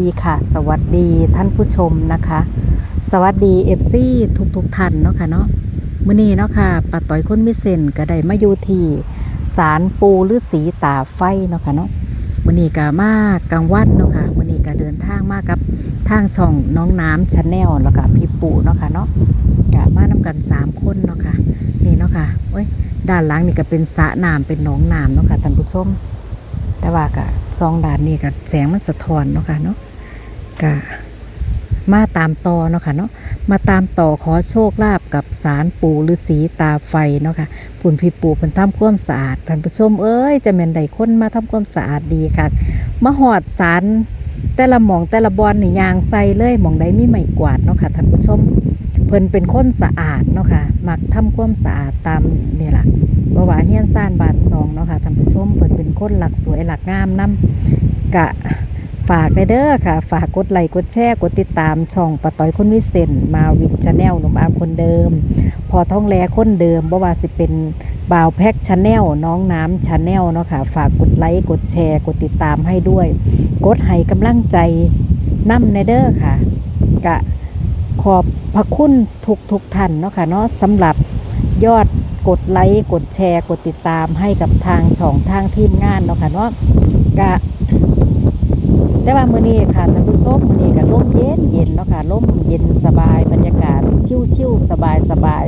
ดีค่ะ สวัสดีท่านผู้ชมนะคะ สวัสดีเอฟซีทุกทุกๆท่านเนาะค่ะเนาะมื้อนี้เนาะค่ะป้าต้อยคนมิเซนก็ได้มาอยู่ที่ศาลปูฤาษีตาไฟเนาะค่ะเนาะมื้อนี้ก็มากลางวันเนาะค่ะมื้อนี้ก็เดินทางมากับทางช่องน้องน้ำชาแนลแล้วก็พี่ปู่เนาะค่ะเนาะก็มานํกันสามคนเนาะค่ะนี่เนาะค่ะโอ้ยด้านหลังนี่ก็เป็นสระน้ำเป็นหนองน้ำเนาะค่ะท่านผู้ชมแต่ว่าก็ซองด่านนี่ก็แสงมันสะท้อนเนาะค่ะเนาะ ก็มาตามต่อเนาะค่ะเนาะมาตามต่อขอโชคลาภกับสารปู่ฤาษีตาไฟเนาะค่ะปุ่นพี่ปู่เพิ่นทำความสะอาดท่านผู้ชมเอ้ยจะแม่นได้คนมาทำความสะอาดดีค่ะมาหอดสารแต่ละหมองแต่ละบอนนี่ยางใส่เลยหมองใดมีไม้กวาดเนาะค่ะท่านผู้ชมเพิ่นเป็นคนสะอาดเนาะค่ะมักทำความสะอาดตามนี่ล่ะบวาเฮียนซ่านบานซองเนาะค่ะท่านผู้ชมเพิ่นเป็นคนหลักสวยหลักงามนํกะ ฝากไปเด้อค่ะ ฝากกดไลค์กดแชร์กดติดตามช่องปะต้อยคนวิเศษมาวินชาแนลหนุ่มอาคนเดิม พอท่องแลคนเดิมบ่ว่าสิเป็นบ่าวแพ็กชาแนลน้องน้ำชาแนลเนาะค่ะ ฝากกดไลค์กดแชร์กดติดตามให้ด้วย กดให้กำลังใจนำในเด้อค่ะกะขอบพระคุณทุกทุกท่านเนาะค่ะเนาะสำหรับยอดกดไลค์กดแชร์ กดติดตามให้กับทางช่องทางทีมงานเนาะค่ะเนาะกะ แต่ว่ามื้อนี้ค่ะท่านผู้ชมมื้อนี้ก็ร่มเย็นเย็นเนาะค่ะร่มเย็นสบายบรรยากาศชิวๆสบายสบาย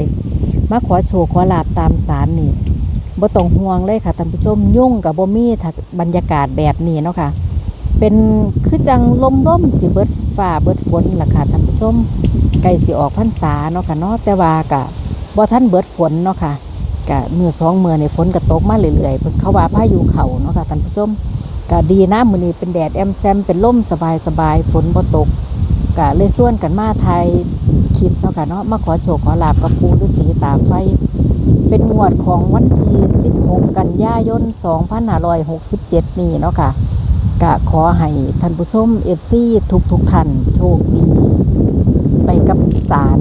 มาขอโชว์ขอลาบตามสารนี่บ่ต้องห่วงเลยค่ะท่านผู้ชมยุ่งกับบ่มีถ้าบรรยากาศแบบนี้เนาะค่ะ เป็นคือจังลมร่มสิเบิดฟ้าเบิดฝนล่ะค่ะท่านผู้ชมใกล้สิออกพรรษาเนาะค่ะเนาะแต่ว่ากะบ่ท่านเบิดฝนเนาะค่ะกะมือสองมือในฝนก็ตกมาเรื่อยๆเพิ่นเขาว่าพายุเข้าเนาะค่ะท่านผู้ชม ก็ดีนะมื้อนี้เป็นแดดแอมแซมเป็นลมสบายๆฝนบ่ตกก็เลยส่วนกันมาไทยคลิปเนาะค่ะเนาะมาขอโชคขอลาบกับปูฤาษีตาไฟ เป็นงวดของวันที่16 กันยายน 2567 นี้เนาะค่ะก็ขอให้ท่านผู้ชม FC ทุกๆท่านโชคดี ไปกับสาร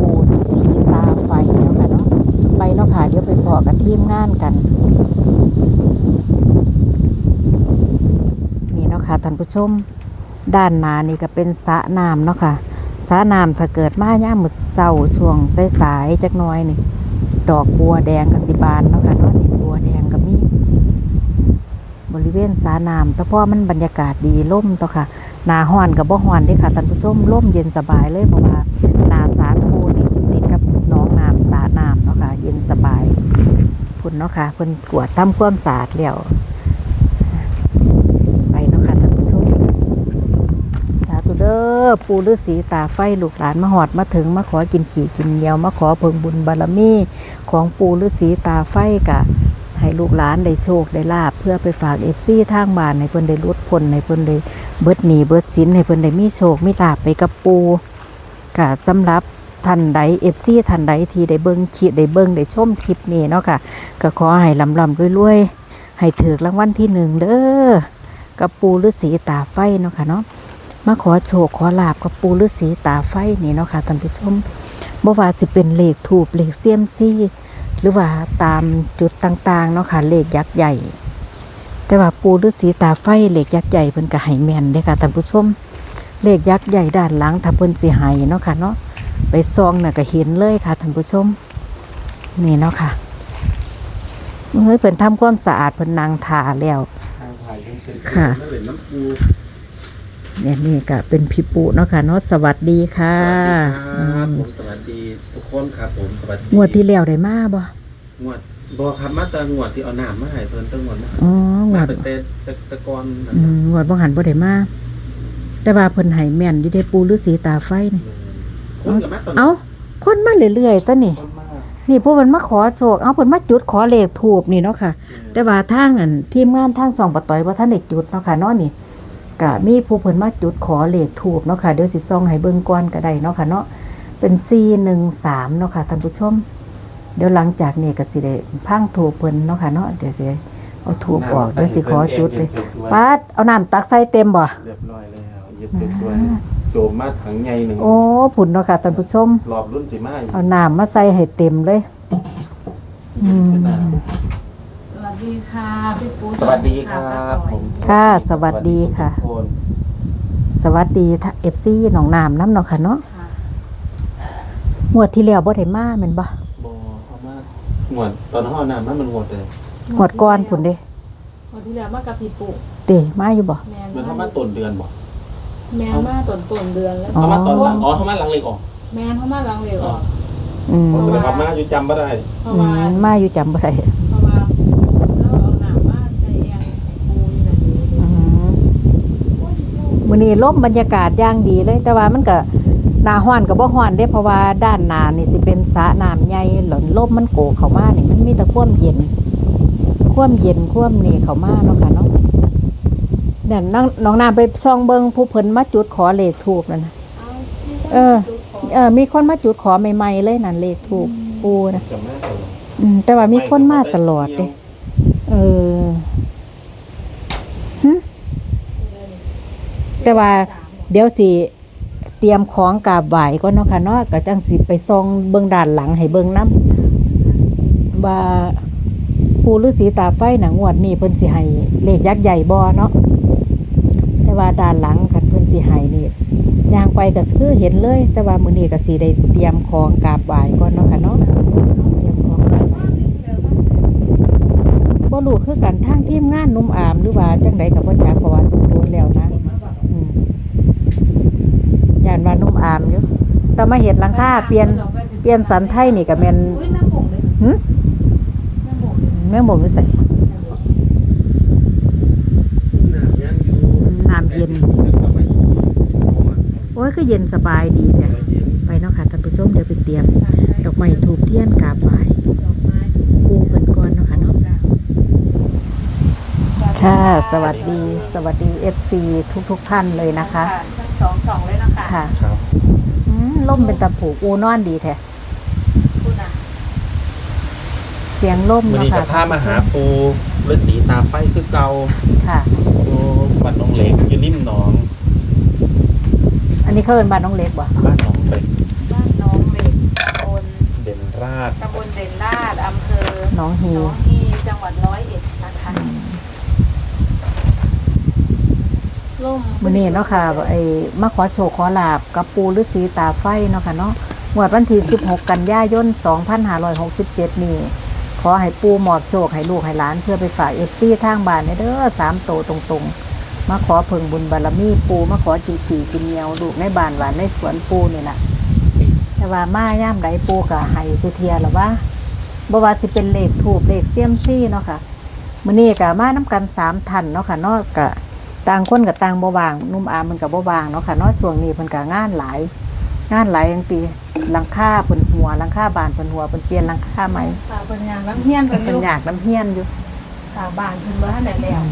ปูฤาษีตาไฟเนาะค่ะเนาะไปเนาะค่ะเดี๋ยวไปพอกับทีมงานกัน นี่เนาะ ค่ะท่านผู้ชม ด้านหน้านี่ก็เป็นสระน้ำเนาะค่ะสระน้ำถ้าเกิดมาย่ามมืดเศร้าช่วงสายๆจักน้อยนี่ ดอกบัวแดงกสิบานเนาะค่ะเนาะนี่บัวแดงก็มีบริเวณสระน้ำแต่พอมันบรรยากาศดีล่มต่อค่ะหนาห้อนกับบ่ห้อนเด้ค่ะท่านผู้ชมร่มเย็นสบายเลยเพราะว่าหนาสารปูนี่อยู่ติดกับหน้องน้ำสาน้ำเนาะค่ะเย็นสบายพุ่นเนาะค่ะเพิ่นกวดทำความสะอาดแล้วไปเนาะค่ะท่านผู้ชมสาธุเด้ อปูฤาษีตาไฟลูกหลานมาหอดมาถึงมาขอกินขี่กินเหนียวมาขอเพิ่งบุญบารมีของปูฤาษีตาไฟกะให้ลูกหลานได้โชคได้ลาบเพื่อไปฝากเอฟซีทางบ้านให้เพิ่นได้ลดพ้นให้เพิ่นได้เบิดหนีเบิดสินให้เพิ่นได้มีโชคมีลาบไปกับปูกะสำหรับท่านใดเอฟซีท่านใดที่ได้เบิ่งคลิปได้เบิ่งได้ชมคลิปนี้เนาะค่ะก็ขอให้ลำลำรวยๆให้ถือรางวัลที่หนึ่งเด้อกับปูฤาษีตาไฟเนาะค่ะเนาะ มาขอโชคขอลาบกับปูฤาษีตาไฟนี่เนาะค่ะท่านผู้ชมบ่ว่าสิเป็นเลขถูกเลขเสียมซี่ หรือว่าตามจุดต่างๆเนาะค่ะเลขยักษ์ใหญ่ แต่ว่าปูฤาษีตาไฟเลขยักษ์ใหญ่เพิ่นก็ให้แม่นเด้อค่ะท่านผู้ชมเลขยักษ์ใหญ่ด้านหลังถ้าเพิ่นสิให้เนาะค่ะเนาะไปซองน่ะก็เห็นเลยค่ะท่านผู้ชม นี่เนาะค่ะเฮ้ยเพิ่นทำความสะอาดเพิ่นนางทาแล้วทางถ่ายเป็นเสร็จค่ะนั่น เลยน้ำปูเนี่ยนี่ก็เป็นพี่ปุเนาะค่ะเนาะสวัสดีค่ะสวัสดีครับผมสวัสดีทุกคนครับผมสวัสดีงวดที่แล้วได้มาบ่งวดบอครับมาแตางวดที่เอาน้ำมาให้เพิ่นตั้งงวดมาอ๋องวมาดเป็นเตะตะตะกอนนั่นอืมงวดบ่หันบ่ได้มาแต่ว่าเพิ่นให้แม่นอยู่ได้ปูฤาษีตาไฟนี่คนกับมาตอนเอาคนมาเรื่อยๆตอนนี่คนมากนี่พวกมันมาขอโชค เอาเพิ่นมาจุดขอเลขถูกนี่เนาะค่ะ แต่ว่าทางอันทีมงานทางสองปะต่อยบ่ทันได้จุดเนาะค่ะเนาะนี่ ก็มีผู้เพิ่นมาจุดขอเลขถูกเนาะค่ะเดี๋ยวสิส่องให้เบิ่งก่อนก็ได้เนาะค่ะเนาะเป็น413เนาะค่ะท่านผู้ชม เดี๋ยวหลังจากนี้ก็สิได้พังถูกเพิ่นเนาะค่ะเนาะเดี๋ยวสิเอาถูกออกเดี๋ยวสิขอจุดเลยปาดเอาน้ำตักใส่เต็มบ่เรียบร้อยแล้วเย็บสวยๆโจมมาถังใหญ่หนึ่งโอ้ผุนเนาะค่ะท่านผู้ชมรอบรุ่นสิมาอีกเอาน้ำมาใส่ให้เต็มเลยอืมสวัส ดีค่ะพี่ปูสวัสดีครับผมค่ะสวัสดีค่ะ ทุกคนสวัสดีเอฟซีหนองน้ำน้ำเนาะค่ะเนาะค่ะงวดที่แล้วบ่ได้มาแม่นบ่บ่เอามางวดตอนเฮาเอาน้ำมามันงวดเลยงวดก่อนพุ่นเด้วันที่แล้วมากับพี่ปุ๊เตมาอยู่บ่ แมนเหมือนเฮามาต้นเดือนบ่แมนมาต้นต้นเดือนแล้ว อ๋อเฮามาตอนหลังอ๋อเฮามาหลังเลขออกแมนเขามาลังเลออกอืมเพราะแสดงว่ามาอยู่จำบ่ได้เพราะอืว่ามมาอยู่จำบ่ได้ เพราะว่าเราเอาหนามมาใส่แองให้ปูนี่นะ อืม มื้อนี้ลมบรรยากาศอย่างดีเลยแต่ว่ามันก็หน้าร้อนก็บ่ร้อนเด้เพราะว่าด้านหน้านี่สิเป็นสระน้ำใหญ่หล่นลมมันโกเข้ามานี่มันมีแต่ความเย็นความเย็นความนี่เข้ามาเนาะค่ะเนาะเนี่ยน้องน้องน้ำไปส่องเบิ่งผู้เพิ่นมาจุดขอเลขทูบนั่นน่ะเอาที่เออ เออ มีคนมาจุดขอใหม่ๆเลยนั่นเลขถูกปูนะจำไม่ได้อืมแต่ว่ามีคนมาตลอดเด้เออหึ แต่ว่าเดี๋ยวสิเตรียมของกราบไหว้ก่อนเนาะค่ะเนาะก็จังสิไปซองเบิ่งด้านหลังให้เบิ่งนํว่าปูฤาษีตาไฟหน่ะงวดนี้เพิ่นสิให้เลขยักษ์ใหญ่บ่เนาะแต่ว่าด้านหลังคันเพิ่นสิให้นี่ย่างไปก็คือเห็นเลย แต่ว่ามื้อนี้ก็สิได้เตรียมของกราบไหว้ก่อนเนาะค่ะเนาะเตรียมของกราบไหว้บ่รู้คือกันทางทีมงานนุ่มอามหรือว่าจังไดก็บ่จักเพราะว่าโดนแล้วนะ นว่านุ่มอามอยู่แต่มาเฮ็ดหลังคาเปลี่ยนเปลี่ยนสันไทยนี่ก็แม่นหึน้ำบ่งเลยแม่งบอกอยู่ไสน้ำยังอยู่น้ำเย็น โอ้ยคือเย็นสบายดีแท้ไปเนาะค่ะท่านผู้ชมเดี๋ยวไปเตรียม ดอกไม้ทูบเทียนกาบไหวปูเพิ่นก่อนเนาะค่ะเนาะค่ะ สวัสดี สวัสดี FC ทุกทุกๆท่านเลยนะคะทั้งสองสองเลยนะคะ ค่ะครับอืมล่มเป็นตะผูกูนอนดีแท้คุณอะเสียงล่มวันเนาะนี้ค่ะกับพามาหาปูฤาษีตาไฟคือเก่าค่ะปูบ้านน้องเหล็กอยู่นิ่มหนองอันนี้เขาเอินบ้านน้องเล็กบ่บ้านน้องเหล็กบ้านน้องเล็กตำบลเด่นราชตำบลเด่นลาดอำเภอน้องฮี หนองฮีจังหวัดร้อยเอ็ดนะคะล่ มมื้อนี้เนาะค่ะไอ้มาขอโชคขอลาบกับปูฤาษีตาไฟเนาะค่ะเนาะงวดวันที่16 กันยายน 2567 นี้ ขอให้ปูหมอบโชคให้ลูกให้หลานเพื่อไปฝาก FC ทางบ้านเด้อสามโตตรงๆ มาขอเพิ่งบุญบารมีปูมาขอจีขี่จินเนียวลูกในบ้านหวานในสวนปูนี่ล่ะแต่ว่ามาย่ามใดปูก็ให้สุเทียหรอว่าบ่ว่าสิเป็นเลขถูกเลขเสี่ยมซี่เนาะค่ะมื้อนี้ก็มานํกันสามท่านเนาะค่ะเนาะก็ ต่างคนก็ต่างบ่ว่างหนุ่มอามมันก็บ่ว่างเนาะค่ะเนาะช่วงนี้เพิ่นก็งานหลาย งานหลายจังตีหลังคาเพิ่นหัวหลังคาบ้านเพิ่นหัวเพิ่นเปลี่ยนหลังคาใหม่ฝากเป็นงานน้ำเฮี้ยนกันเพิ่อนยู่อยากน้ำเฮียนอยู่ฝากบ้านเพิ่นว่าไหนแล้ว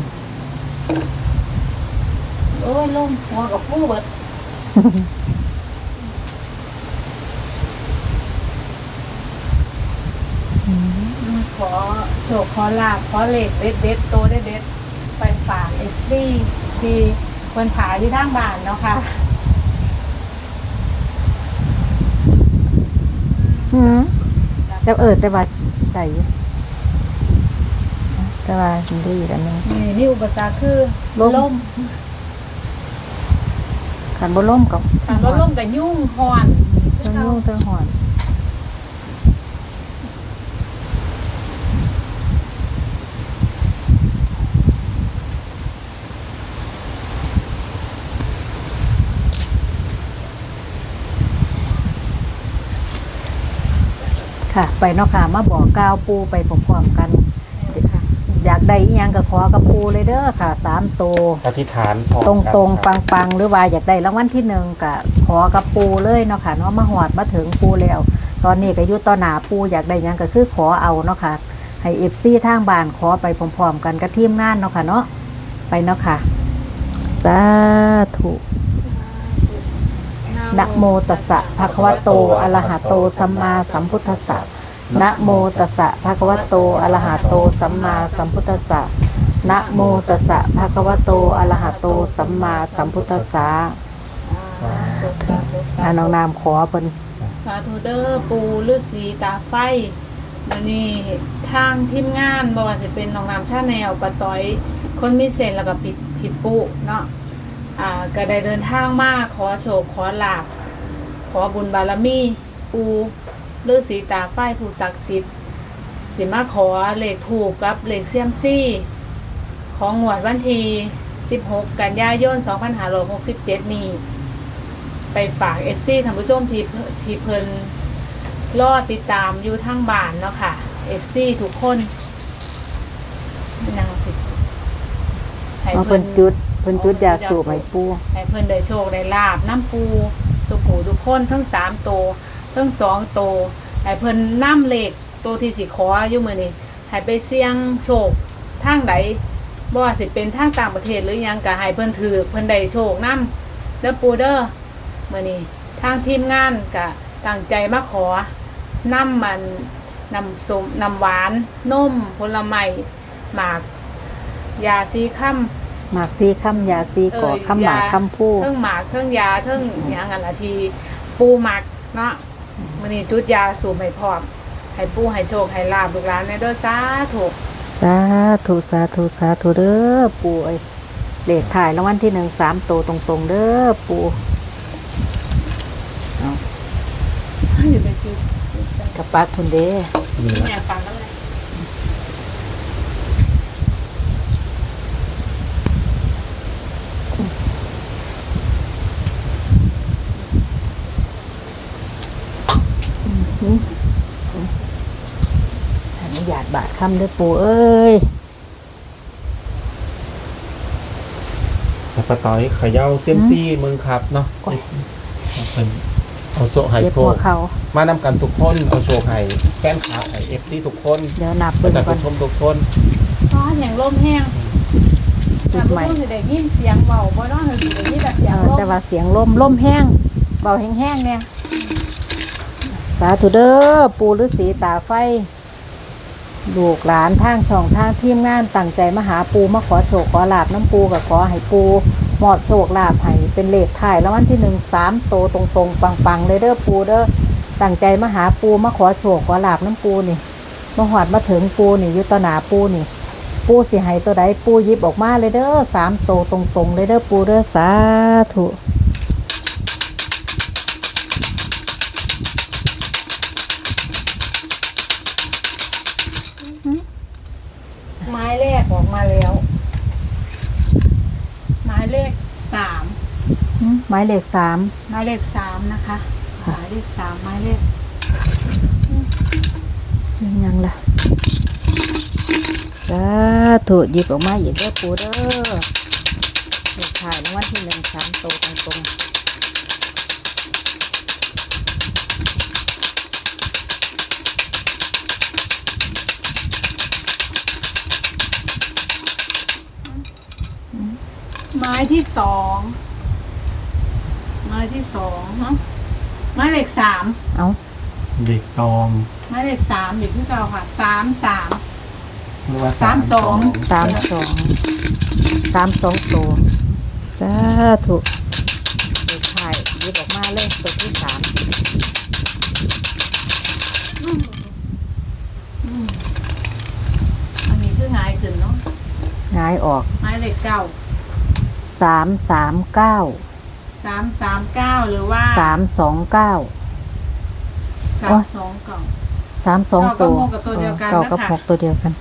โอ้ยล่มหัวกับผู้เบิดขอโชคขอลาบขอเหล็กเด็ดเด็ดๆโตเด็ดเด็ดๆไปฝากเอฟซี ที่คนขายที่ทางบ้านเนาะค่ะ อืมแต่เออแต่ว่าได้อยู่แต่ว่าดีอีกอันหนึง นี่นี่อุปสรรคคือล่มล่มคันบ่ล่มกับถามว่าล่มกับยุ่งหอนเทั้งยุ่งเทั้งหอน ค่ะ ไปเนาะค่ะ มาบอกกล่าวปูไปพร้อมๆกัน อยากได้อีหยังก็ขอกับปูเลยเด้อค่ะสามโตวอธิษฐานพอตรงตรงๆกัปันงปังๆ หรือว่าอยากได้รางวัลที่หนึ่งก็ขอกับปูเลยเนาะค่ะเนาะมาหอดมาถึงปูแล้ว ตอนนี้ก็อยุต่อหนาปูอยากได้หยังก็คือขอเอาเนาะค่ะให้เอฟซีทางบ้านขอไปพร้อมๆกันกับทีมงานเนาะค่ะเนาะไปเนาะค่ะ สาธุ นะโมตัสสะภะคะวะโตอะระหะโตสัมมาสัมพุทธัสสะนะโมตัสสะภะคะวะโตอะระหะโตสัมมาสัมพุทธัสสะนะโมตัสสะภะคะวะโตอะระหะโตสัมมาสัมพุทธัสสะอาน้องนามขอเพิ่นสาธุเดอร์ปูฤาษีตาไฟอันนี้ทางทีมงานบ่ว่าจะเป็นน้องน้ำชาแนลปะต้อย คนมีเซนแล้วก็ปิดผิดปุเนาะ อ่าก็ได้เดินทางมาขอโชคขอลาบขอบุญบารมีปูฤาษีตาไฟผู้ศักดิ์สิทธิ์สิมาขอเลขถูกกับเลขเซียมซี่ ของงวดวันที่16 กันยายน 2567 นี้ ไปฝากเอฟซีท่านผู้ชมที่เพิ่นที่เพิ่นรอติดตามอยู่ทางบ้านเนาะค่ะเอฟซีทุกคนนางสิให้เอาเพิ่นจุด พิ่นจุดยาสูบให้ปูให้เพิ่นได้โชคได้ลาบน้ำปูสุขูทุกคนทั้งสามโตทั้งสองโตให้เพิ่นน้ำเหล็กตัวที่สิขออยู่มือนี่ให้ไปเสี่ยงโชคทางใดบ่สิเป็นทางต่างประเทศหรือยังก็ให้เพิ่นถือเพิ่นได้โชคน้ำเด้อปูเด้อมื่อนี้ทางทีมงานก็ตั้งใจมาขอน้ำมันน้ำสมน้ำหวานนมผลไม้หมากยาซีค่ำ หมากซีค่ำยาซีก่อค่ำหมากค่ำผู้เทิงหมากเทิงยาเทิงหยังอันละทีปูหมักเนาะมันนี่จุดยาสูบให้พร้อมให้ปูให้โชคให้ลาบลูกหลานในเด้อสาถูกสาธุสาธุสาธุเด้อปูเอ้ยเลขถ่ายรางวัลที่หนึ่งสามโตวตรงๆ เด้อปูเอาอยู่ในจุดกระปักคุณเด้นี่ละแม่ฟังแล้ว ไงอนุญาตบาทค่ำเด้อปูเอ้ยแต่ป้าต้อยเขย่าเซียมซี่มึงครับเนาะเอาเพิ่นเอาโซไฮโซหัวเขามานำกันทุกคนเอาโชว์ไห้แฟนคลับไห้เอฟซีทุกคนเดี๋ยวนับปเบิ่ระงชาก่อนชมทุกคนอ๋อแห่งลมแห้งสุถ้าดผู้ใหม่มสิได้ยินเสียงเบาบ่เนาะสิได้ยินแต่เสียงอลมแต่ว่าเสียงลมลมแห้งเบาแห้งๆเนี่ย สาธุเด้อปูฤาษีตาไฟ ลูกหลานทางช่องทางทีมงานตั้งใจมาหาปูมาขอโชคขอลาบน้ำปูกับขอให้ปูหมอดโชคลาบให้เป็นเลขถ่ายแล้ววันที่หนึ่งสามโตตรงๆ ปังๆเลยเด้อปูเด้อตั้งใจมาหาปูมาขอโชคขอลาบน้ำปูนี่มาหอดมาถึงปูนี่อยุตอหนาปูนี่ ปูสิให้ตัวใดปูยิบออกมาเลยเด้อสามโตตรงๆเลยเด้อปูเด้อสาธุ ออกมาแล้วไม้เลขสามหึหมายเลขสามไม้เลขสามนะคะหมายเลขสามไม้เลขเสียงยังล่ะสาธุหยิบออกมาอีกเด้อปูเด้อเลขถ่ายรางวัลที่หนึ่งสามโตตรงๆ ม้ที่สองไม้ที่สองเนาะไม้เลขสามเอาเด็กตองไม้เลขสามอยู่ที่เราค่ะสามสาม หรือว่าสามสอง สามสองสามสองโตสาธุเลขถ่ายหยิบออกมาเลยตัวที่สามอันนี้คือง่ายขึ้นเนาะหงายออกไม้เลขเก้า สามสามเก้าสามสามเก้าหรือว่าสามสองเก้าสามสองเก้าสามสองเก้าตัวกับหกกับตัวเดียวกันเก้ากับนะคะหกตัวเดียวกัน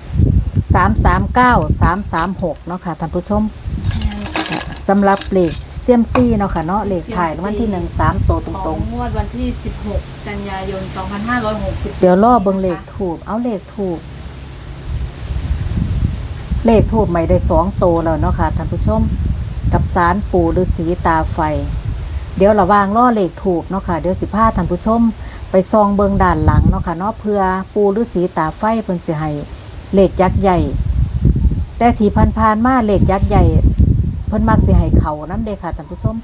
สามสามเก้าสามสามหกเนาะค่ะท่านผู้ชมสำหรับเลขเซียมซี่เนาะค่ะเนาะเลขถ่ายรางวัลที่หนึ่งสามตัวตขรองงงวดวันที่16กันยายน2560ๆเดี๋ยวล่อเบิงเลขถูกเอาเลขถูกเลขถูกใหม่ได้สองโตวแล้วเนาะค่ะท่านผู้ชม กับสารปู่ฤาษีตาไฟ เดี๋ยวระหวางล่อเลขถูกเนาะค่ะเดี๋ยวสิพาท่านผู้ชม ไปซองเบิงด้านหลังเนาะค่ะเนาะเพื่อปู่ฤาษีตาไฟเพิ่นสิให้เลขยักษ์ใหญ่ แต่ที่ผ่านๆมาเลขยักษ์ใหญ่เพิ่นมักสิให้เขานํเด้ค่ะท่านผู้ชม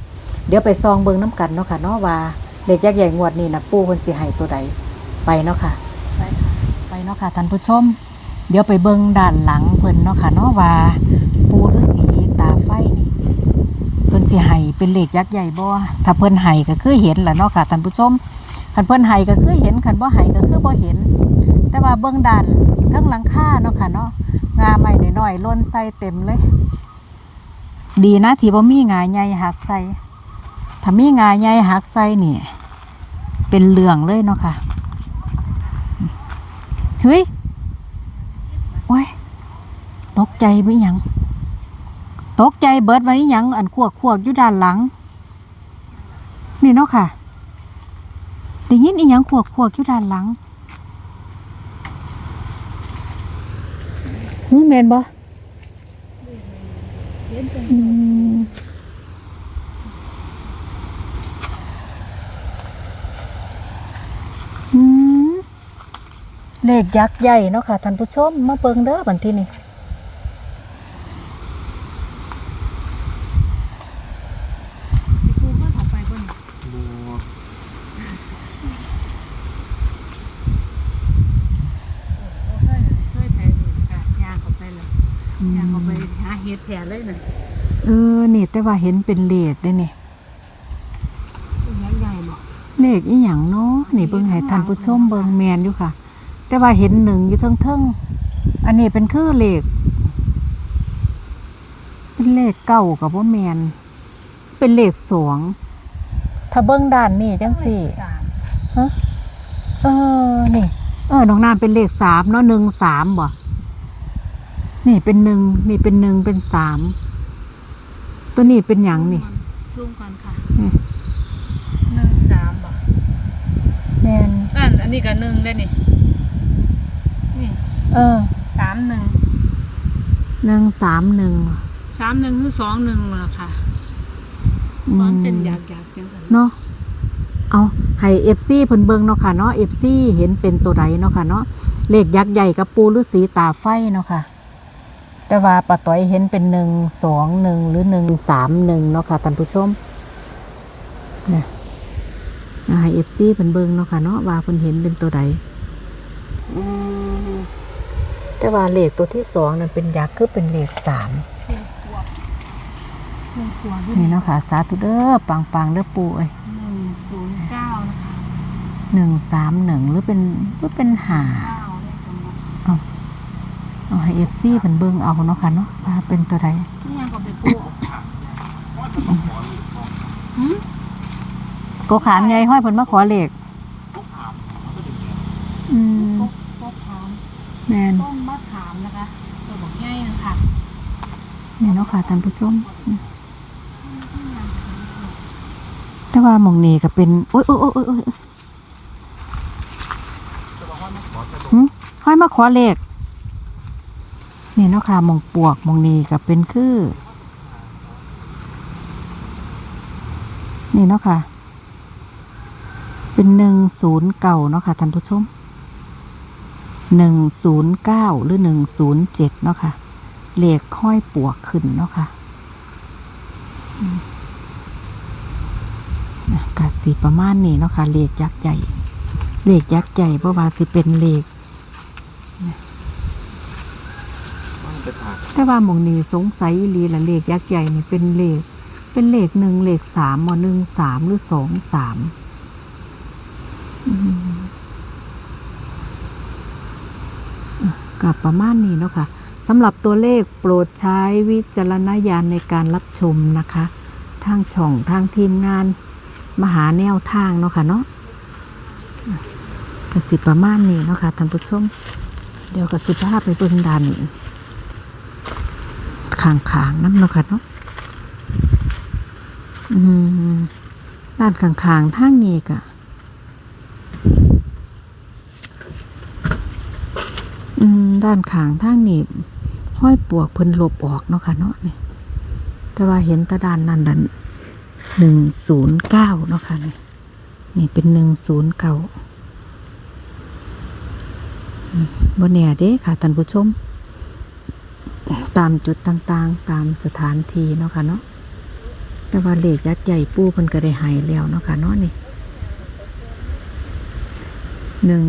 เดี๋ยวไปซองเบิงน้ำกันเนาะค่ะเนาะว่าเลขยักษ์ใหญ่งวดนี้นะปู่เพิ่นสิให้ตัวใดไปเนาะค่ะไปค่ะไปเนาะค่ะท่านผู้ชม เดี๋ยวไปเบิ่งด้านหลังเพิ่นเนาะค่ะเนาะว่าปูฤาษีตาไฟนี่เพิ่ นสิให้เป็นเหลขยักษ์ใหญ่บ่ถ้าเพิ่นให้ก็คือเห็นแหละเนาะค่ะท่านผู้ชมคันเพิ่นให้ก็คือเห็นคันบ่ให้ก็คือบ่เห็น แต่ว่าเบิ่งด้านเทิงหลังคาเนาะค่ะเนาะงาใหม่หน้อยๆล้นใส่เต็มเลย ดีนะที่บ่มีงาใหญ่หักใส่ถ้ามีงาใหญ่หักใส่นี่เป็นเหลืองเลยเนาะค่ะเฮ้ยโอ้ยตกใจไปหยัง ตกใจเบิดไว้ยังอันขวกขวกอยู่ด้านหลัง นี่เนาะค่ะได้ยินอีหยังขวกขวกอยู่ด้านหลังหูแมนบ่อืมอืมเลขยักษ์ใหญ่เนาะค่ะท่านผู้ชมมาเบิ่งเด้อบันที่นี่ ปูก็เข้าไปบนเคยเคยไปค่ะยางเข้าไปเลยยางเข้าไปหาเห็ดแผลเลยน่ะ เออนี่แต่ว่าเห็นเป็นเลขได้เนี่ใหญ่ๆเลขอีหยังเนาะนี่เบิ่งให้ท่านผู้ชมเบิ่งแมนอยู่ค่ะ แต่ว่าเห็นหนึ่งอยู่เทิงๆอันนี้เป็นคือเลขเป็นเลขเก้ากับว่าแมนเป็นเลขสองถ้าเบิ่งด้านนี่จังสี่เออ นี่ เออน้องน้ำเป็นเลขสามเนาะหนึ่งสามบ่ นี่เป็นหนึ่งนี่เป็นหนึ่งเป็นสาม ตัวนี้เป็นหยังนี่ซูมก่อนค่ะนี่หนึ่งสามบ่แมนนั่นอันนี้ก็หนึ่งได้นี่นี่เออสามหนึ่งหนึ่งสามหนึ่งสามหนึ่งคือสองหนึ่งเหรอค่ะอืมันมเป็นอยากอยากจังสันเนาะเอาให้เอฟซีเพิ่นเบิ่งเนาะค่ะเนาะเอฟซีเห็นเป็นตัวใดเนาะค่ะเนาะเลขยักษ์ใหญ่กับปูฤาษีตาไฟเนาะค่ะ แต่ว่าป้าต้อยเห็นเป็นหนึ่งสองหนึ่งหรือหนึ่งสามหนึ่งเนาะค่ะท่านผู้ชมเนี่ยให้เอฟซีเพิ่นเบิ่งเนาะค่ะเนาะว่าเพิ่นเห็นเป็นตัวใดอืมแต่ว่าเลขตัวที่สองนั่นเป็นยักษ์คือเป็นเลขสามหนึ่งขวบนี่เนาะค่ะสาธุเด้อปังปังๆเด้อปูเอ้ยหนึ่งศูนย์เก้านะคะหนึ่งสามหนึ่งหรือเป็นหรือเป็นหา เก้าได้กำหนดเอาให้เอฟซีเป็นเบิ่งเอาเนาะค่ะเนาะว่าเป็นตัวใดนี่ยังก็ไปกู้หืมก็ขามใหญ่ห้อยเพิ่นมาขอเลขอืมก็ก็ถามแม่นต้นมะขามนะคะตัวบอกง่ายนะคะนี่เนาะค่ะท่านผู้ชมอืมแต่ว่าหมองนี้ก็เป็นโอ้ยโอ้ยโอ้ยโอ้ยโอ้ยหึห้อยมาขอเลข นี่เนาะค่ะมองปวกมองนี้ก็เป็นคือ นี่เนาะค่ะ เป็นหนึ่งศูนย์เก่าเนาะค่ะท่านผู้ชมหนึ่งศูนย์เก้าหรือหนึ่งศูนย์เจ็ดเนาะค่ะเลขห้อยปวกขึ้นเนาะค่ะกาสีประมาณนี้เนาะค่ะเลขยักษ์ใหญ่เลขยักษ์ใหญ่เพราะว่าสิเป็นเลขมันจะถาก แต่ว่าหมองนี้สงสัยอีหลีละเลขยักษ์ใหญ่นี่เป็นเลข เป็นเลขหนึ่งเลขสามมหนึ่งสามหรือสองสามกับประมาณนี้เนาะค่ะสำหรับตัวเลขโปรดใช้วิจารณญาณในการรับชมนะคะ ทางช่องทางทีมงาน มหาแนวทางเนาะค่ะเนาะอะสิประมาณนี้เนาะค่ะท่านผู้ชม เดี๋ยวกสิภาพไปเบิ่งดัน ขางขางๆน้ำเนาะค่ะเนาะด้านขางขางทางนี้กะอืมด้านขางทางนี้ห้อยปวกเพิ่นหลบออกเนาะค่ะเนาะนี่แต่ว่าเห็นตะด้านนั้นดันหนึ่งศูนย์เก้าเนาะค่ะนี่นี่เป็นหนึ่งศูนย์เก้าบนแน่เด้ค่ะท่านผู้ชม ตามจุดต่างๆ ตามสถานที่เนาะค่ะเนาะแต่ว่าเลขยักษ์ใหญ่ปูเพิ่นก็ได้ใหายแล้วเนาะค่ะเนาะนี่หนึ่ง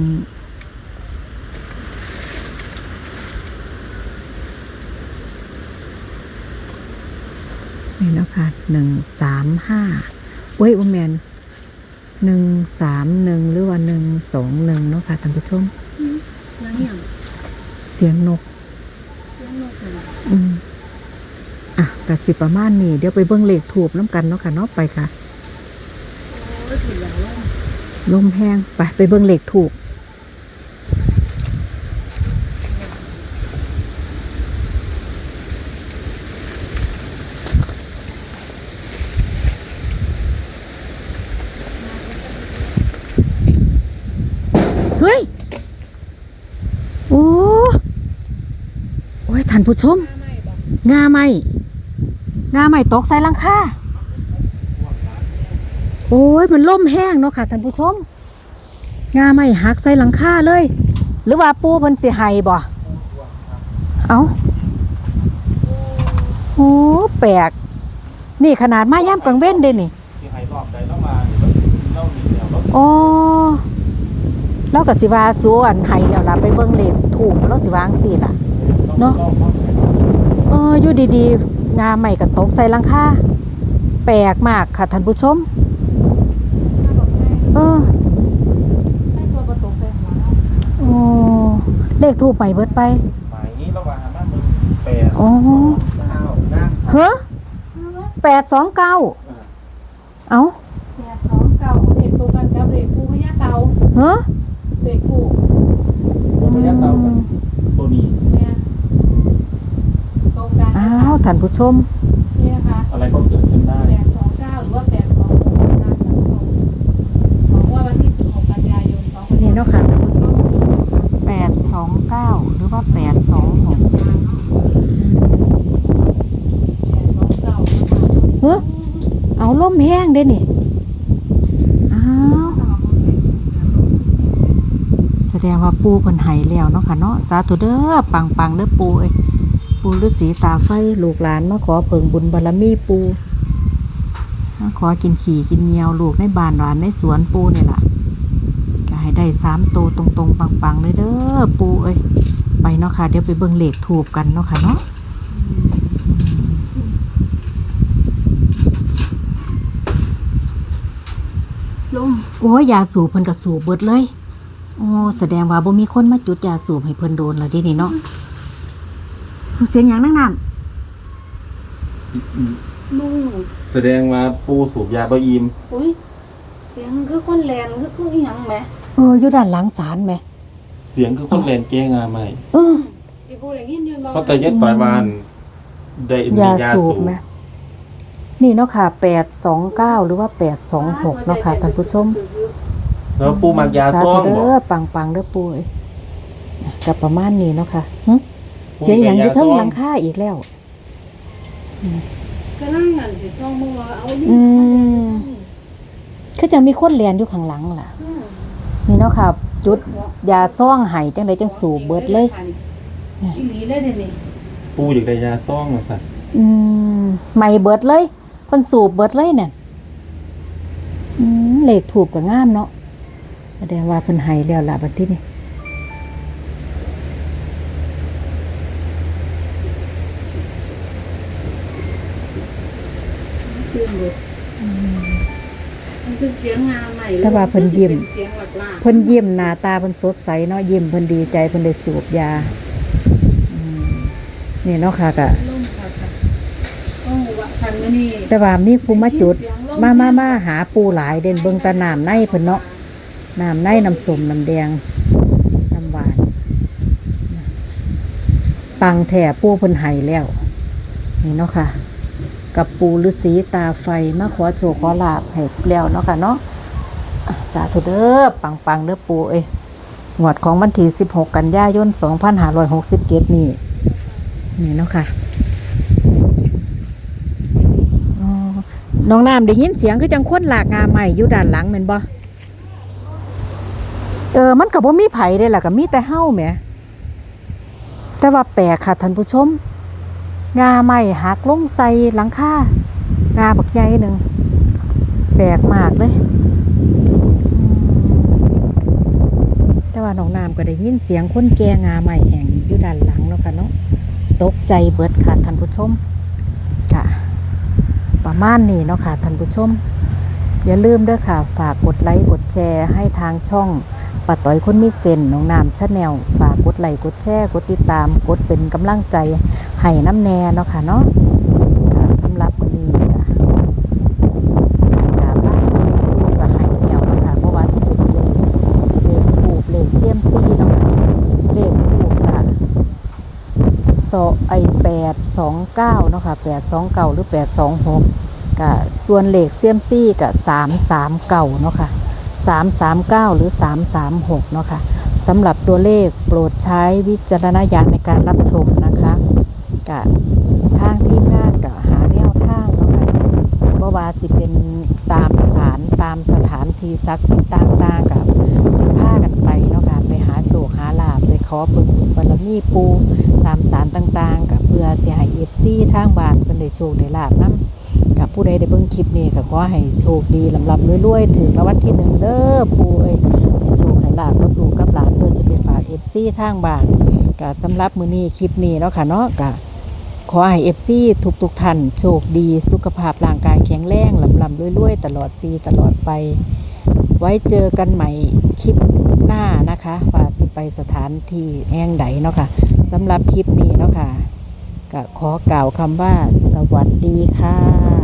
นี่เนาะค่ะหนึ่งสามห้าเว้ยอุแมนหนึ่งสามหนึ่งหรือว่าหนึ่งสองหนึ่งเนาะค่ะท่านผู้ชมแล้วเนี่ยเสียงนก เลี้ยงนกเลย อืมอะก็สิประมาณนี้เดี๋ยวไปเบิ่งเลขถูกน้ำกันเนาะค่ะเนาะไปค่ะลมแห้งไปไปเบิ่งเลขถูกเฮ้ย โอ้โอ้ยท่านผู้ชม งาไหมงาไหมตกใส่หลังคาโอ้ยมันล่มแห้งเนาะค่ะท่านผู้ชมงาไหมหักใส่หลังคาเลย หรือว่าปูเพิ่นสิให้บ่เอาโอ้แปลกนี่ขนาดมาย่ำกลางเว้นเด้นี่ที่ให้รอบใดแล้วมาเล่าหนีแล้วแล้วอ๋อเราก็สิว่าสัวอันไห้แล้วล่ะไปเบิ่งเลขถูกเราสิวาจั่งสี่ล่ะ เนาะเอออยู่ดีๆ งาใหม่ก็ตกใส่หลังคาแปลกมากค่ะท่านผู้ชมเออให้ตัวประตูใส่หัวเราโอ้เลขถูกใหม่เบิดไปหมายนี้ระหว่างมามึงแปดอ๋อเก้านั่งเฮ้แปดสองเก้าเอ้าแปดสองเก่าเด็กตัวกันกับเด็กปูพญาเตาเฮ้เด็กปูตัวพยัญชนะกันตัวนี้แม่นตรงกัน อ้าวท่านผู้ชม นี่นะคะอะไรก็เกิดขึ้นได้ แปดสองเก้าหรือว่าแปดสองหกนะท่านผู้ชมของว่าวันที่สิบหกกันยายนสองพันนี่เนาะค่ะท่านผู้ชมแปดสองเก้าหรือว่าแปดสองหกแปดสองเก้านะคะเฮ้เอาล่มแห้งเด้นี่อ้าวแสดงว่าปูเพิ่นไห้แล้วเนาะค่ะเนาะสาธุเด้อปังปังๆเด้อปูเอ้ย ปูฤาษีตาไฟลูกหลานมาขอเพิ่งบุญบารมีปูมาขอกินขี่กินเงียวลูกในบ้านหลานในสวนปูเนี่ยล่ะก็ให้ได้สามโตวตรงๆ ปังๆเลยเด้อปูเอ้ยไปเนาะค่ะ เดี๋ยวไปเบิ่งเลขถูกกันเนาะค่ะเนาะลงโอ้ยยาสูบเพิ่นก็สูบเบิดเลย โอ้แสดงว่าบ่มีคนมาจุดยาสูบให้เพิ่นโดนแล้วเดินี่เนาะ เสียงหยังนั่งน้ำลุงแสดงว่าปูสูบยาบะอิมอุ้ย เสียงคือคนแลนคือคืออีหยังไหมเอออยู่ด้านหลังศาลไหมเสียงคือคนแลนแก้งาใหม่เออพี่พูดอย่างนี้ยืนบอกเพราะแต่ยัดต่อยบานได้มียายาสูสูบบไหมนี่เนาะค่ะแปดสองเก้าหรือว่าแปดสองหกเนาะค่ะท่านผู้ชม แล้วปูมักยาสาส้ธุมเด้อปังปังๆเด้อปุ้ยกับประมาณนี้เนาะค่ะหึ เสียงหยังอยู่เทั้งหลังคาอีกแล้ว ก็นั่งนั่นสิช่องมือว่าเอาอยู่อืม คือจะมีคนเรียนอยู่ข้างหลังล่ะ อืมนี่เนาะค่ะจุดยาซ่องไห้จังไดจังสูบเบิดเลย อีหลีเลยเดี๋ยวนี้ปูอยากได้ยาซ่องมาสั่นอืมใหม่เบิดเลยเพิ่นสูบเบิดเลยเนี่ยอืมเลขถูกกับงามเนาะแสดงว่าเพิ่นไห้แล้วล่ะบัดนี้นี่ ตื่นเลยมันเป็นเสียงงานใหม่แต่ว่าเพิ่นยิ้ม เสียงหลักล่าเพิ่นยิ้มหน้าตาเพิ่นสดใสเนาะยิ้มเพิ่นดีใจเพิ่นได้สูบยาอืมนี่เนาะค่ะก็ล่มค่ะค่ะโอ้ว่าคันมื้อนี้แต่ว่ามีผู้มาจุด มามามาหาปูหลายเด่นเบิ่งแตะน้ำในเพิ่นเนาะน้ำในน้ำส้มน้ำแดงน้ำหวาน ปังแถ่ปูเพิ่นไห้แล้ว นี่เนาะค่ะ กับปูฤาษีตาไฟมาขอโชคขอลาบให้แล้วเนาะค่ะเนาะสาธุเด้อปังปังๆเด้อปูเอ้ยงวดของวันที่16 กันยายน2567นี่นี่เนาะค่ะน้องน้ำได้ยินเสียงคือจังคนหลากงาใหม่อยู่ด้านหลังแม่นบ่เออ มันก็บ่มีไผ่ได้ล่ะก็มีแต่เฮาแหมแต่ว่าแปลกค่ะท่านผู้ชม งาใหม่หักลงใส่หลังคางาบักใหญ่หนึ่งแปลกมากเลย แต่ว่าน้องน้ำก็ได้ยินเสียงคนแก่งาใหม่แห่งอยู่ด้านหลังเนาะค่ะเนาะตกใจเบิดค่ะท่านผู้ชมค่ะ ประมาณนี้เนาะค่ะท่านผู้ชม อย่าลืมเด้อค่ะ ฝากกดไลค์กดแชร์ให้ทางช่องป้าต้อยคนมีเซนน้องน้ำชาแนลฝาก กดไลค์กดแชร์กดติดตามกดเป็นกำลังใจให้น้ำแน่เนาะค่ะเนาะสำหรับวันนี้ค่ะไอแปดสองเก้าเนาะค่ะแปดสองเก่าหรือแปดสองหกกะส่วนเหล็กเซียมซี่กะสามสามเก่าเนาะค่ะสามสามเก้าหรือสามสามหกเนาะค่ะ สำหรับตัวเลขโปรดใช้วิจารณญาณในการรับชมนะคะกับทางทีมงานกับหาแนวทางเนาะค่ะบ่ว่าสิเป็นตามสานตามสถานที่ศักดิ์สิทธิ์ต่างๆกับสิพากันไปเนาะค่ะไปหาโชคหาลาภไปขอบุญบารมีปูตามสารต่างๆกับเพื่อสิให้เอฟซีทางบานเพิ่นได้โชคได้ลาบนํกับผู้ใดได้เบิ่งคลิปนี้ก็ขอให้โชคดีลำลำรวยๆถึงรางวัลที่หนึ่งเด้อปูเอ้ยโชค ลาบกับลูกกับหลานเพื่อสิไปฝากเอฟซีทางบ้านก็สำหรับมื้อนี้คลิปนี้เนาะค่ะเนาะก็ขอให้เอฟซีทุกๆท่านโชคดีสุขภาพร่างกายแข็งแรงลำลำรวยๆ ตลอดปีตลอดไป ไว้เจอกันใหม่คลิปหน้านะคะว่าสิไปสถานที่แห่งใดเนาะค่ะสำหรับคลิปนี้เนาะค่ะก็ขอกล่าวคำว่าสวัสดีค่ะ